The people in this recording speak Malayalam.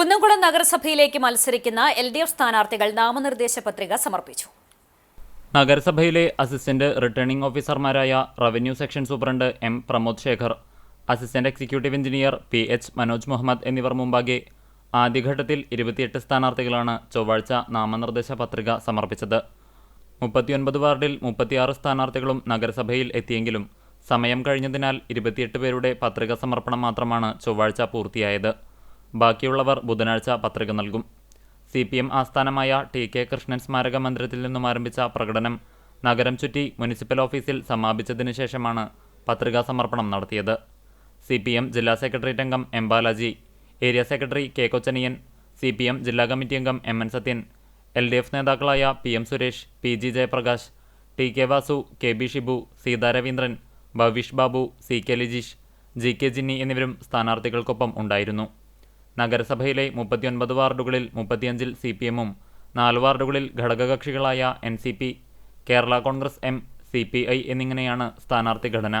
കുന്നംകുളം നഗരസഭയിലേക്ക് മത്സരിക്കുന്ന എൽ ഡി എഫ് സ്ഥാനാർത്ഥികൾ നാമനിർദ്ദേശ പത്രിക സമർപ്പിച്ചു. നഗരസഭയിലെ അസിസ്റ്റന്റ് റിട്ടേണിംഗ് ഓഫീസർമാരായ revenue section superintendent M Pramod Shekhar assistant executive engineer P H Manoj Muhammad എന്നിവർ മുമ്പാകെ ആദ്യഘട്ടത്തിൽ ഇരുപത്തിയെട്ട് സ്ഥാനാർത്ഥികളാണ് ചൊവ്വാഴ്ച നാമനിർദ്ദേശ പത്രിക സമർപ്പിച്ചത്. മുപ്പത്തിയൊൻപത് വാർഡിൽ മുപ്പത്തിയാറ് സ്ഥാനാർത്ഥികളും നഗരസഭയിൽ എത്തിയെങ്കിലും സമയം കഴിഞ്ഞതിനാൽ ഇരുപത്തിയെട്ട് പേരുടെ പത്രിക സമർപ്പണം മാത്രമാണ് ചൊവ്വാഴ്ച പൂർത്തിയായത്. ബാക്കിയുള്ളവർ ബുധനാഴ്ച പത്രിക നൽകും. സി പി എം ആസ്ഥാനമായ ടി കെ കൃഷ്ണൻ സ്മാരക മന്ദിരത്തിൽ നിന്നും ആരംഭിച്ച പ്രകടനം നഗരം ചുറ്റി മുനിസിപ്പൽ ഓഫീസിൽ സമാപിച്ചതിനു ശേഷമാണ് പത്രികാ സമർപ്പണം നടത്തിയത്. സി പി എം ജില്ലാ സെക്രട്ടറി അംഗം M Balaji area secretary K Kochaniyan C P M ജില്ലാ കമ്മിറ്റി അംഗം M N Sathyan L D F നേതാക്കളായ P M Suresh P G Jayaprakash T K Vasu K B Shibu Seetha Raveendran Bhavish Babu C K Lijeesh G K Jinni എന്നിവരും സ്ഥാനാർത്ഥികൾക്കൊപ്പം ഉണ്ടായിരുന്നു. നഗരസഭയിലെ മുപ്പത്തിയൊൻപത് വാർഡുകളിൽ മുപ്പത്തിയഞ്ചിൽ സി പി എമ്മും നാല് വാർഡുകളിൽ ഘടകകക്ഷികളായ N C P Kerala Congress M C P I എന്നിങ്ങനെയാണ് സ്ഥാനാർത്ഥി ഘടന.